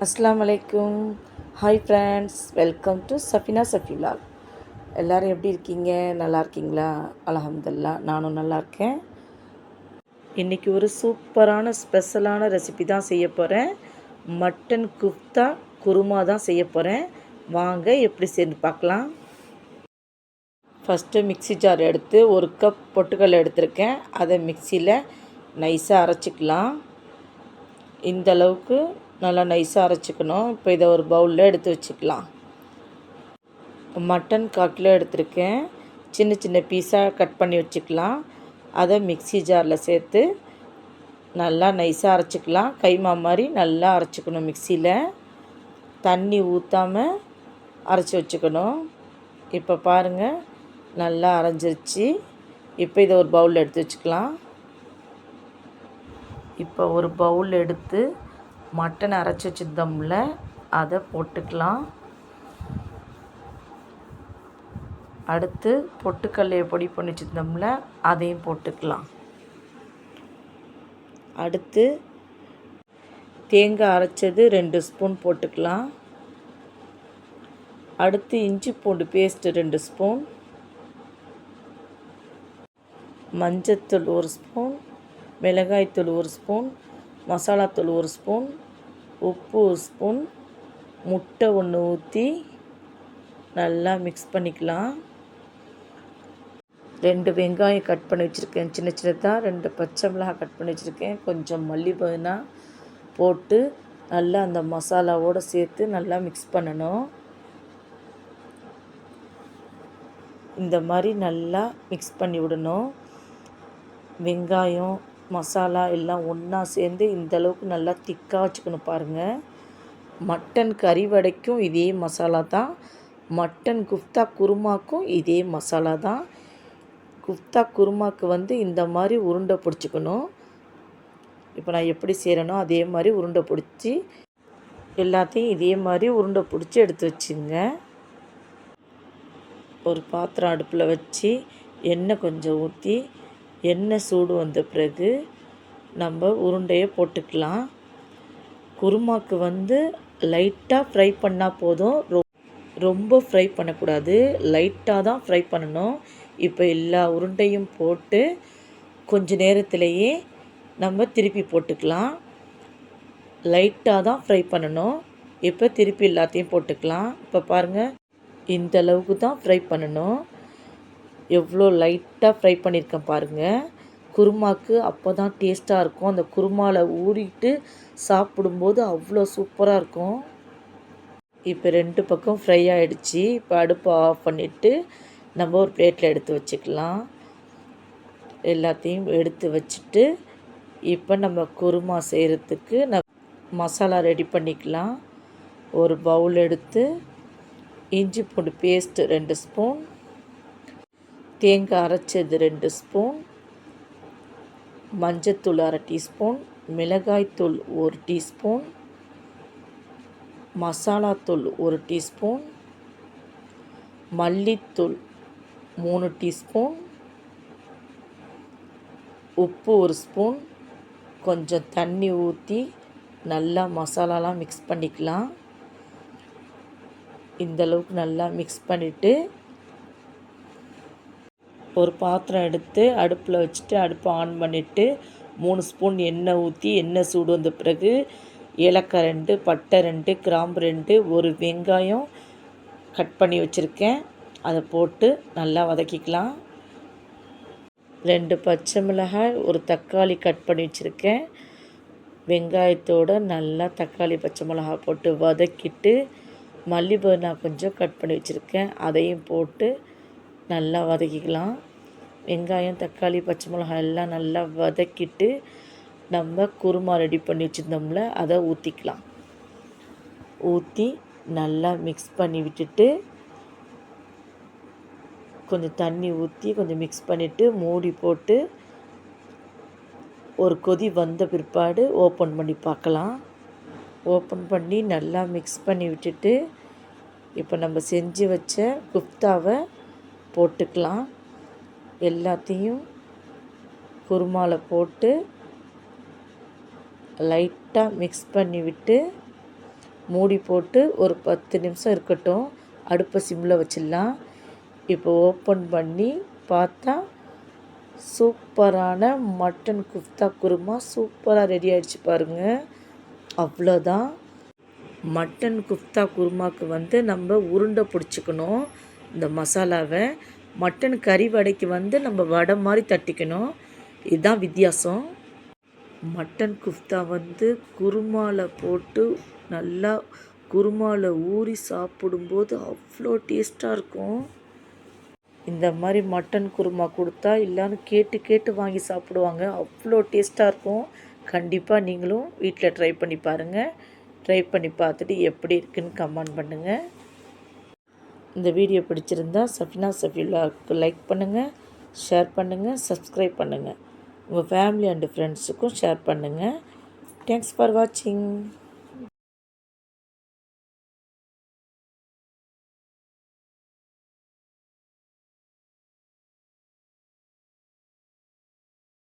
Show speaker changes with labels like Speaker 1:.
Speaker 1: Assalamu Hi friends, welcome to Safina Safi எல்லோரும் எப்படி இருக்கீங்க நல்லா இருக்கீங்களா அலமதுல்லா நானும் நல்லா இருக்கேன் இன்றைக்கி ஒரு சூப்பரான ஸ்பெஷலான ரெசிபி தான் செய்ய போகிறேன் மட்டன் குப்தா குருமா தான் செய்ய போகிறேன் வாங்க எப்படி சேர்ந்து பார்க்கலாம் ஃபஸ்ட்டு மிக்சி ஜார் எடுத்து ஒரு கப் பொட்டுக்கல் எடுத்திருக்கேன் அதை மிக்சியில் நைஸாக அரைச்சிக்கலாம் இந்த அளவுக்கு நல்லா நைஸாக அரைச்சிக்கணும் இப்போ இதை ஒரு பவுலில் எடுத்து வச்சுக்கலாம் மட்டன் காட்டில் எடுத்திருக்கேன் சின்ன சின்ன பீஸாக கட் பண்ணி வச்சுக்கலாம் அதை மிக்சி ஜாரில் சேர்த்து நல்லா நைஸாக அரைச்சிக்கலாம் கைமா மாதிரி நல்லா அரைச்சிக்கணும் மிக்சியில் தண்ணி ஊற்றாமல் அரைச்சி வச்சுக்கணும் இப்போ பாருங்கள் நல்லா அரைஞ்சிருச்சு இப்போ இதை ஒரு பவுலில் எடுத்து வச்சுக்கலாம் இப்போ ஒரு பவுல் எடுத்து மட்டன் அரைச்சி வச்சிருந்தோம்ல அதை போட்டுக்கலாம் அடுத்து பொட்டுக்கல்லையை பொடி பண்ணி வச்சுருந்தோம்ல அதையும் போட்டுக்கலாம் அடுத்து தேங்காய் அரைச்சது ரெண்டு ஸ்பூன் போட்டுக்கலாம் அடுத்து இஞ்சி பூண்டு பேஸ்ட்டு ரெண்டு ஸ்பூன் மஞ்சத்தூள் ஒரு ஸ்பூன் மிளகாய்த்தூள் ஒரு ஸ்பூன் மசாலாத்தூள் ஒரு ஸ்பூன் உப்பு ஒரு ஸ்பூன் முட்டை ஒன்று ஊற்றி நல்லா மிக்ஸ் பண்ணிக்கலாம் ரெண்டு வெங்காயம் கட் பண்ணி வச்சுருக்கேன் சின்ன சின்னதாக ரெண்டு பச்சை மிளகாய் கட் பண்ணி வச்சுருக்கேன் கொஞ்சம் மல்லிப்பதினா போட்டு நல்லா அந்த மசாலாவோடு சேர்த்து நல்லா மிக்ஸ் பண்ணணும் இந்த மாதிரி நல்லா மிக்ஸ் பண்ணி விடணும் வெங்காயம் மசாலா எல்லாம் ஒன்றா சேர்ந்து இந்தளவுக்கு நல்லா திக்காக வச்சுக்கணும் பாருங்கள் மட்டன் கறி வடைக்கும் இதே மசாலா தான் மட்டன் குஃப்தா குருமாக்கும் இதே மசாலா தான் குஃப்தா குருமாக்கு வந்து இந்த மாதிரி உருண்டை பிடிச்சிக்கணும் இப்போ நான் எப்படி செய்கிறேனோ அதே மாதிரி உருண்டை பிடிச்சி எல்லாத்தையும் இதே மாதிரி உருண்டை பிடிச்சி எடுத்து வச்சுங்க ஒரு பாத்திரம் அடுப்பில் வச்சு எண்ணெய் கொஞ்சம் ஊற்றி எண்ணெய் சூடு வந்த பிறகு நம்ம உருண்டையை போட்டுக்கலாம் குருமாக்கு வந்து லைட்டாக ஃப்ரை பண்ணால் போதும் ரொம்ப ஃப்ரை பண்ணக்கூடாது லைட்டாக தான் ஃப்ரை பண்ணணும் இப்போ எல்லா உருண்டையும் போட்டு கொஞ்ச நேரத்திலையே நம்ம திருப்பி போட்டுக்கலாம் லைட்டாக தான் ஃப்ரை பண்ணணும் இப்போ திருப்பி எல்லாத்தையும் போட்டுக்கலாம் இப்போ பாருங்கள் இந்த அளவுக்கு தான் ஃப்ரை பண்ணணும் எவ்வளோ லைட்டாக ஃப்ரை பண்ணியிருக்கேன் பாருங்கள் குருமாக்கு அப்போ தான் டேஸ்ட்டாக இருக்கும் அந்த குருமாவில் ஊறிட்டு சாப்பிடும்போது அவ்வளோ சூப்பராக இருக்கும் இப்போ ரெண்டு பக்கம் ஃப்ரை ஆகிடுச்சி இப்போ அடுப்பை ஆஃப் பண்ணிவிட்டு நம்ம ஒரு பிளேட்டில் எடுத்து வச்சுக்கலாம் எல்லாத்தையும் எடுத்து வச்சுட்டு இப்போ நம்ம குருமா செய்கிறதுக்கு ந மசாலா ரெடி பண்ணிக்கலாம் ஒரு பவுல் எடுத்து இஞ்சி பூண்டு பேஸ்ட்டு ரெண்டு ஸ்பூன் தேங்காய் அரைச்சது ரெண்டு ஸ்பூன் மஞ்சத்தூள் அரை டீஸ்பூன் மிளகாய்த்தூள் ஒரு டீஸ்பூன் மசாலாத்தூள் ஒரு டீஸ்பூன் மல்லித்தூள் மூணு டீஸ்பூன் உப்பு ஒரு ஸ்பூன் கொஞ்சம் தண்ணி ஊற்றி நல்லா மசாலாலாம் மிக்ஸ் பண்ணிக்கலாம் இந்தளவுக்கு நல்லா மிக்ஸ் பண்ணிவிட்டு ஒரு பாத்திரம் எடுத்து அடுப்பில் வச்சுட்டு அடுப்பை ஆன் பண்ணிவிட்டு மூணு ஸ்பூன் எண்ணெய் ஊற்றி எண்ணெய் சூடு வந்த பிறகு ஏலக்காய் ரெண்டு பட்டை ரெண்டு கிராம்பு ரெண்டு ஒரு வெங்காயம் கட் பண்ணி வச்சுருக்கேன் அதை போட்டு நல்லா வதக்கிக்கலாம் ரெண்டு பச்சை மிளகாய் ஒரு தக்காளி கட் பண்ணி வச்சுருக்கேன் வெங்காயத்தோடு நல்லா தக்காளி பச்சை மிளகாய் போட்டு வதக்கிட்டு மல்லிப்பூ நான் கொஞ்சம் கட் பண்ணி வச்சுருக்கேன் அதையும் போட்டு நல்லா வதக்கிக்கலாம் வெங்காயம் தக்காளி பச்சை மிளகாய் எல்லாம் நல்லா வதக்கிட்டு நம்ம குருமா ரெடி பண்ணி வச்சுருந்தோம்ல அதை ஊற்றிக்கலாம் ஊற்றி நல்லா மிக்ஸ் பண்ணி விட்டுட்டு கொஞ்சம் தண்ணி ஊற்றி கொஞ்சம் மிக்ஸ் பண்ணிவிட்டு மூடி போட்டு ஒரு கொதி வந்த பிற்பாடு ஓப்பன் பண்ணி பார்க்கலாம் ஓப்பன் பண்ணி நல்லா மிக்ஸ் பண்ணி விட்டுட்டு இப்போ நம்ம செஞ்சு வச்ச குப்தாவை போட்டுக்கலாம் எல்லாத்தையும் குருமாவில் போட்டு லைட்டாக மிக்ஸ் பண்ணி விட்டு மூடி போட்டு ஒரு பத்து நிமிஷம் இருக்கட்டும் அடுப்பை சிம்மில் வச்சிடலாம் இப்போ ஓப்பன் பண்ணி பார்த்தா சூப்பரான மட்டன் குஃப்தா குருமா சூப்பராக ரெடி ஆகிடுச்சு பாருங்கள் அவ்வளோதான் மட்டன் குஃப்தா குருமாவுக்கு வந்து நம்ம உருண்டை பிடிச்சிக்கணும் இந்த மசாலாவை மட்டன் கறி வடைக்கு வந்து நம்ம வடை மாதிரி தட்டிக்கணும் இதுதான் வித்தியாசம் மட்டன் குஃப்தா வந்து குருமாவில் போட்டு நல்லா குருமாவில் ஊறி சாப்பிடும்போது அவ்வளோ டேஸ்ட்டாக இருக்கும் இந்த மாதிரி மட்டன் குருமா கொடுத்தா இல்லைன்னு கேட்டு கேட்டு வாங்கி சாப்பிடுவாங்க அவ்வளோ டேஸ்ட்டாக இருக்கும் கண்டிப்பாக நீங்களும் வீட்டில் ட்ரை பண்ணி பாருங்கள் ட்ரை பண்ணி பார்த்துட்டு எப்படி இருக்குன்னு கமெண்ட் பண்ணுங்கள் இந்த வீடியோ பிடிச்சிருந்தா சஃபினா சஃபிலாவுக்கு லைக் பண்ணுங்கள் ஷேர் பண்ணுங்கள் சப்ஸ்கிரைப் பண்ணுங்கள் உங்கள் ஃபேமிலி அண்டு ஃப்ரெண்ட்ஸுக்கும் ஷேர் பண்ணுங்கள் தேங்க்ஸ் ஃபார் வாட்சிங்